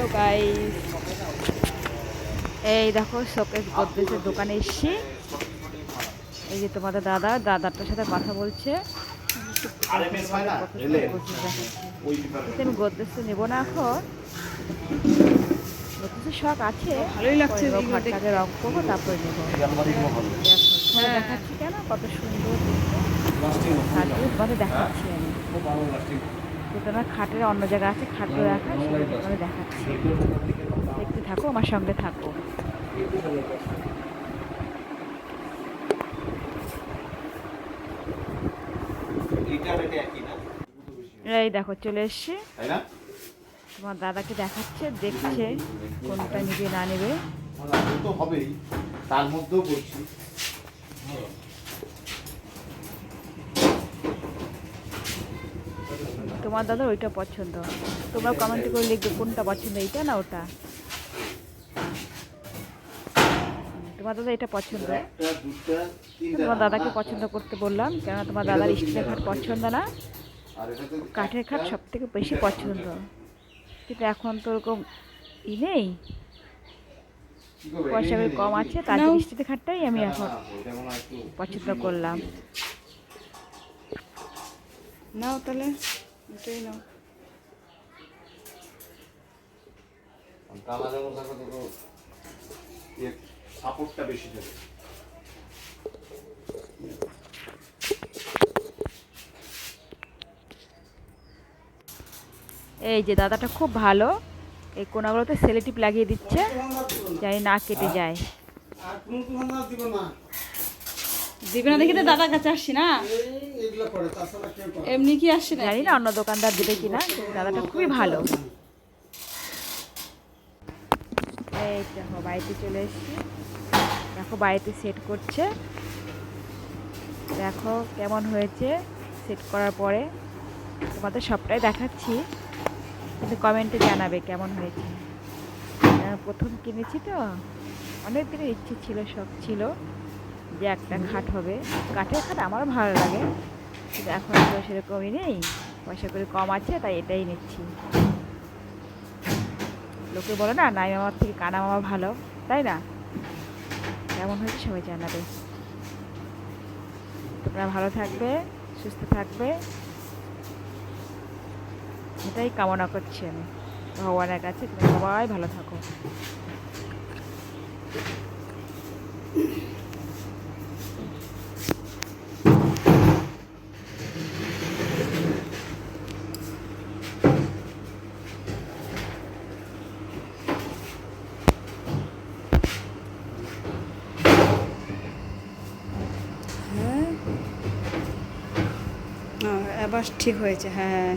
Hello guys এই দেখো showcase গোদরেজের দোকানে এসছি এই যে তোমাদের দাদা দাদাটার সাথে কথা বলছে। কত সুন্দর গোদরেজ। আমি গোদরেজটা নেব না এখন। গোদরেজের শখ আছে। ভালোই লাগছে। ঘরটাকে রং করব তারপরে নেব। হ্যাঁ। দেখাচ্ছি কেন? কত সুন্দর দেখাচ্ছি আমি। না খাটের অন্য জায়গা আছে খাটগুলো রাখা সেগুলো তোমাদের দেখাচ্ছি। দেখতে থাকো, আমার সঙ্গে থাকো। এই দেখো, চলে এসছে। তোমার দাদাকে দেখাচ্ছে, দেখছে, কোনটা নিবে, না নেবে। হবেই, তার মধ্যেও করছি তোমার দাদা ওইটা পছন্দ। তোমরা কমেন্ট করে লিখবে কোনটা পছন্দ এইটা না ওটা? তোমার দাদা এটা পছন্দ। একটা দুটা তিনটা। তোমার দাদাকে পছন্দ করতে বললাম কেননা তোমার দাদার স্টিলের খাট পছন্দ না। কাঠের খাট সব থেকে বেশি পছন্দ। কিন্তু এখন তো ওরকম ই নেই। পয়সা কম আছে তার। জন্য স্টিলের খাটটাই আমি এখন না, ওইটা একটু পছন্দ করলাম। নাও তাহলে। এটাই নাও টানা যেমন থাকলে তো তো এর সাপোর্টটা বেশি দেবে এই যে দাদাটা খুব ভালো। এই কোনাগুলোতে সেলেটিপ লাগিয়ে দিচ্ছে। জানি না কেটে যায়। আর কোনো দিব না। দিবে না দেখি তো দাদার কাছে আসছি না। না। এমনি কি আসছি না জানি না, অন্য দোকানদার দেবে কিনা কিন্তু দাদাটা খুবই ভালো। এই দেখো, বাড়িতে চলে এসেছি। দেখো, বাড়িতে সেট করছে। দেখো কেমন হয়েছে সেট করার পরে। তোমাদের সবটাই দেখাচ্ছি। কিন্তু কমেন্টে জানাবে কেমন হয়েছে। প্রথম কিনেছি তো। অনেক দিনের ইচ্ছে ছিল, শখ ছিল। যে একটা খাট হবে। কাঠের খাট আমারও ভালো লাগে। কিন্তু এখন তো সেরকমই নেই। পয়সা করে কম আছে, তাই এটাই নিচ্ছি। লোকে বলো না, নাই মামার থেকে কানা মামা ভালো। তাই না? কেমন হয়েছে সবাই জানাবে। তোমরা ভালো থাকবে, সুস্থ থাকবে। এটাই কামনা করছি আমি। ভগবানের কাছে তোমরা সবাই ভালো থাকো। ও, এবার ঠিক হয়েছে হ্যাঁ।